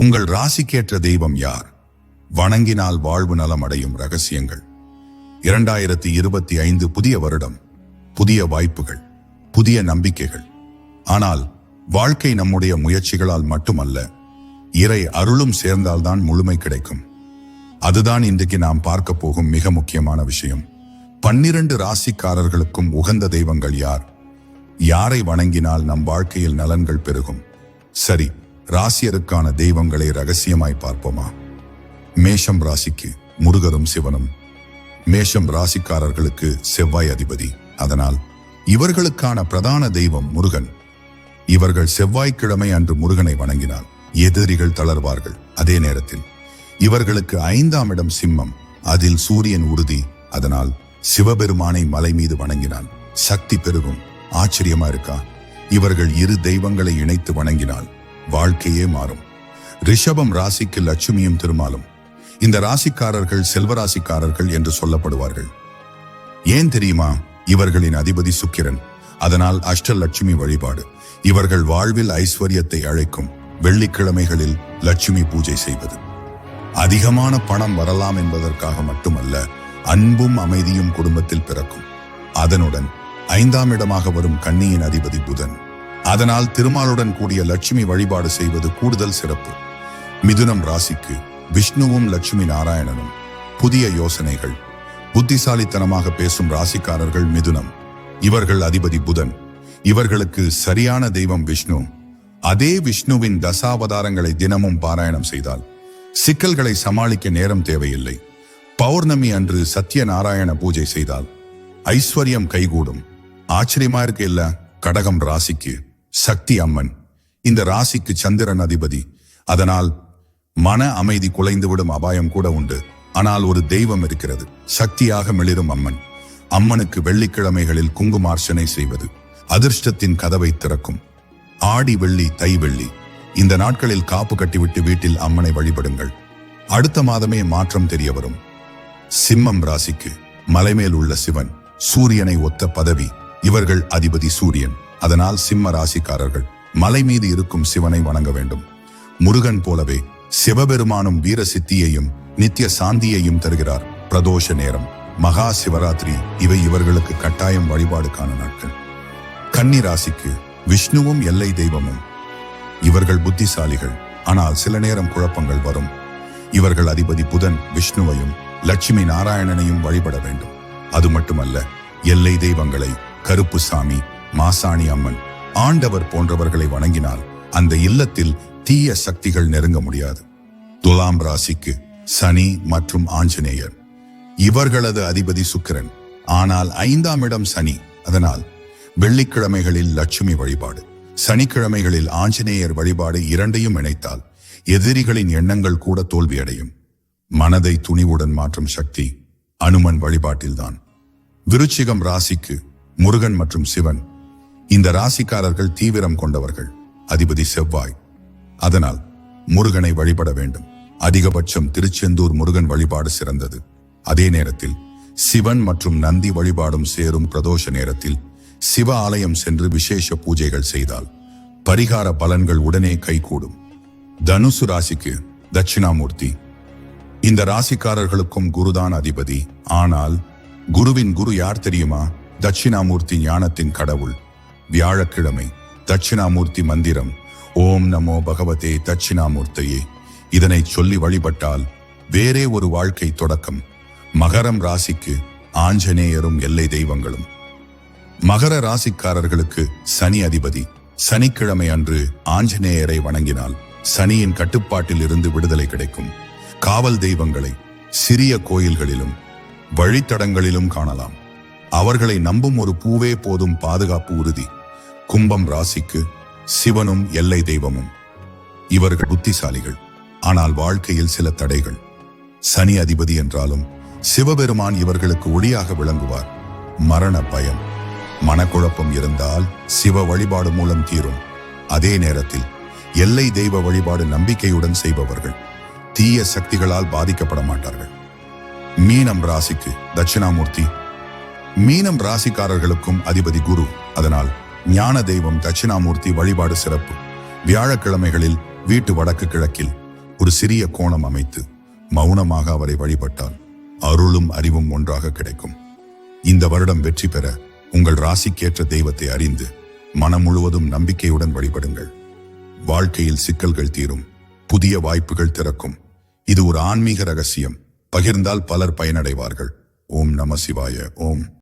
உங்கள் ராசிக்கேற்ற தெய்வம் யார்? வணங்கினால் வாழ்வு நலம் அடையும் ரகசியங்கள். இரண்டாயிரத்தி இருபத்தி ஐந்து புதிய வருடம் புதிய வாய்ப்புகள் புதிய நம்பிக்கைகள். ஆனால் வாழ்க்கை நம்முடைய முயற்சிகளால் மட்டுமல்ல இறை அருளும் சேர்ந்தால்தான் முழுமை கிடைக்கும். அதுதான் இன்றைக்கு நாம் பார்க்க போகும் மிக முக்கியமான விஷயம். பன்னிரண்டு ராசிக்காரர்களுக்கும் உகந்த தெய்வங்கள் யார்? யாரை வணங்கினால் நம் வாழ்க்கையில் நலன்கள் பெருகும்? சரி ராசியருக்கான தெய்வங்களை ரகசியமாய் பார்ப்போமா? மேஷம் ராசிக்கு முருகரும் சிவனும். மேஷம் ராசிக்காரர்களுக்கு செவ்வாய் அதிபதி. அதனால் இவர்களுக்கான பிரதான தெய்வம் முருகன். இவர்கள் செவ்வாய்க்கிழமை அன்று முருகனை வணங்கினால் எதிரிகள் தளர்வார்கள். அதே நேரத்தில் இவர்களுக்கு ஐந்தாம் இடம் சிம்மம். அதில் சூரியன் உறுதி. அதனால் சிவபெருமானை மலை மீது வணங்கினால் சக்தி பெருகும். ஆச்சரியமா இருக்கா? இவர்கள் இரு தெய்வங்களை இணைத்து வணங்கினால் வாழ்க்கையே மாறும். ரிஷபம் ராசிக்கு லட்சுமியும் திருமாலும். இந்த ராசிக்காரர்கள் செல்வராசிக்காரர்கள் என்று சொல்லப்படுவார்கள். ஏன் தெரியுமா? இவர்களின் அதிபதி சுக்கிரன். அதனால் அஷ்டலட்சுமி வழிபாடு. இவர்கள் வாழ்வில் ஐஸ்வர்யத்தை அழைக்கும். வெள்ளிக்கிழமைகளில் லட்சுமி பூஜை செய்வது. அதிகமான பணம் வரலாம் என்பதற்காக மட்டுமல்ல அன்பும் அமைதியும் குடும்பத்தில் பிறக்கும். அதனுடன் ஐந்தாம் இடமாக வரும் கன்னியின் அதிபதி புதன். அதனால் திருமாலுடன் கூடிய லட்சுமி வழிபாடு செய்வது கூடுதல் சிறப்பு. மிதுனம் ராசிக்கு விஷ்ணுவும் லட்சுமி நாராயணனும் புதிய யோசனைகள். புத்திசாலித்தனமாக பேசும் ராசிக்காரர்கள் மிதுனம். இவர்கள் அதிபதி புதன். இவர்களுக்கு சரியான தெய்வம் விஷ்ணு. அதே விஷ்ணுவின் தசாவதாரங்களை தினமும் பாராயணம் செய்தால் சிக்கல்களை சமாளிக்க நேரம் தேவையில்லை. பௌர்ணமி அன்று சத்யநாராயண பூஜை செய்தால் ஐஸ்வர்யம் கைகூடும். ஆச்சரியமா இருக்கு இல்ல? கடகம் ராசிக்கு. சக்தி அம்மன். இந்த ராசிக்கு சந்திரன் அதிபதி. அதனால் மன அமைதி குலைந்துவிடும் அபாயம் கூட உண்டு. ஆனால் ஒரு தெய்வம் இருக்கிறது. சக்தியாக மிளிரும் அம்மன். அம்மனுக்கு வெள்ளிக்கிழமைகளில் குங்குமார்ச்சனை செய்வது அதிர்ஷ்டத்தின் கதவை திறக்கும். ஆடி வெள்ளி தை வெள்ளி. இந்த நாட்களில் காப்பு கட்டிவிட்டு வீட்டில் அம்மனை வழிபடுங்கள். அடுத்த மாதமே மாற்றம் தெரிய வரும் சிம்மம் ராசிக்கு மலைமேல் உள்ள சிவன் சூரியனை ஒத்த பதவி. இவர்கள் அதிபதி சூரியன். அதனால் சிம்ம ராசிக்காரர்கள் மலை மீது இருக்கும் சிவனை வணங்க வேண்டும். முருகன் போலவே சிவபெருமானும் வீர சித்தியையும் நித்திய சாந்தியையும் தருகிறார். பிரதோஷ நேரம். மகா சிவராத்திரி. இவை இவர்களுக்கு கட்டாயம் வழிபாடுக்கான நாட்கள். கன்னி ராசிக்கு விஷ்ணுவும் எல்லை தெய்வமும். இவர்கள் புத்திசாலிகள். ஆனால் சில நேரம் குழப்பங்கள் வரும். இவர்கள் அதிபதி புதன் விஷ்ணுவையும் லட்சுமி நாராயணனையும் வழிபட வேண்டும். அது மட்டுமல்ல எல்லை தெய்வங்களை கருப்பு சாமி மாசாணி அம்மன் ஆண்டவர் போன்றவர்களை வணங்கினால் அந்த இல்லத்தில் தீய சக்திகள் நெருங்க முடியாது. துலாம் ராசிக்கு சனி மற்றும் ஆஞ்சநேயர். இவர்களது அதிபதி சுக்கிரன். ஆனால் ஐந்தாம் இடம் சனி. அதனால் வெள்ளிக்கிழமைகளில் லட்சுமி வழிபாடு. சனிக்கிழமைகளில் ஆஞ்சநேயர் வழிபாடு இரண்டையும் இணைத்தால் எதிரிகளின் எண்ணங்கள் கூட தோல்வியடையும். மனதை துணிவுடன் மாற்றும் சக்தி அனுமன் வழிபாட்டில்தான். விருச்சிகம் ராசிக்கு முருகன் மற்றும் சிவன். இந்த ராசிக்காரர்கள் தீவிரம் கொண்டவர்கள் அதிபதி செவ்வாய். அதனால் முருகனை வழிபட வேண்டும். அதிகபட்சம் திருச்செந்தூர் முருகன் வழிபாடு சிறந்தது. அதே நேரத்தில் சிவன் மற்றும் நந்தி வழிபாடும் சேரும் பிரதோஷ நேரத்தில் சிவ ஆலயம் சென்று விசேஷ பூஜைகள் செய்தால் பரிகார பலன்கள் உடனே கைகூடும். தனுசு ராசிக்கு தட்சிணாமூர்த்தி. இந்த ராசிக்காரர்களுக்கும் குருதான் அதிபதி. ஆனால் குருவின் குரு யார் தெரியுமா? தட்சிணாமூர்த்தி ஞானத்தின் கடவுள். வியாழக்கிழமை தட்சிணாமூர்த்தி மந்திரம் ஓம் நமோ பகவதே தட்சிணாமூர்த்தையே. இதனை சொல்லி வழிபட்டால் வேறே ஒரு வாழ்க்கை தொடக்கம். மகரம் ராசிக்கு ஆஞ்சநேயரும் எல்லை தெய்வங்களும். மகர ராசிக்காரர்களுக்கு சனி அதிபதி. சனிக்கிழமை அன்று ஆஞ்சநேயரை வணங்கினால் சனியின் கட்டுப்பாட்டில் இருந்து விடுதலை கிடைக்கும். காவல் தெய்வங்களை சிறிய கோயில்களிலும் வழித்தடங்களிலும் காணலாம். அவர்களை நம்பும் ஒரு பூவே போதும் பாதுகாப்பு உறுதி. கும்பம் ராசிக்கு சிவனும் எல்லை தெய்வமும். இவர்கள் புத்திசாலிகள் ஆனால் வாழ்க்கையில் சில தடைகள். சனி அதிபதி என்றாலும் சிவபெருமான் இவர்களுக்கு ஒளியாக விளங்குவார். மரண பயம். மனக்குழப்பம் இருந்தால் சிவ வழிபாடு மூலம் தீரும். அதே நேரத்தில் எல்லை தெய்வ வழிபாடு நம்பிக்கையுடன் செய்பவர்கள் தீய சக்திகளால் பாதிக்கப்பட மாட்டார்கள். மீனம் ராசிக்கு தட்சிணாமூர்த்தி. மீனம் ராசிக்காரர்களுக்கும் அதிபதி குரு. அதனால் ஞான தெய்வம் தட்சிணாமூர்த்தி வழிபாடு சிறப்பு. வியாழக்கிழமைகளில் வீட்டு வடக்கு கிழக்கில் ஒரு சிறிய கோணம் அமைத்து மௌனமாக அவரை வழிபட்டால் அருளும் அறிவும் ஒன்றாக கிடைக்கும். இந்த வருடம் வெற்றி பெற உங்கள் ராசிக்கேற்ற தெய்வத்தை அறிந்து மனம் முழுவதும் நம்பிக்கையுடன் வழிபடுங்கள். வாழ்க்கையில் சிக்கல்கள் தீரும் புதிய வாய்ப்புகள் திறக்கும். இது ஒரு ஆன்மீக ரகசியம். பகிர்ந்தால் பலர் பயனடைவார்கள். ஓம் நம சிவாய ஓம்.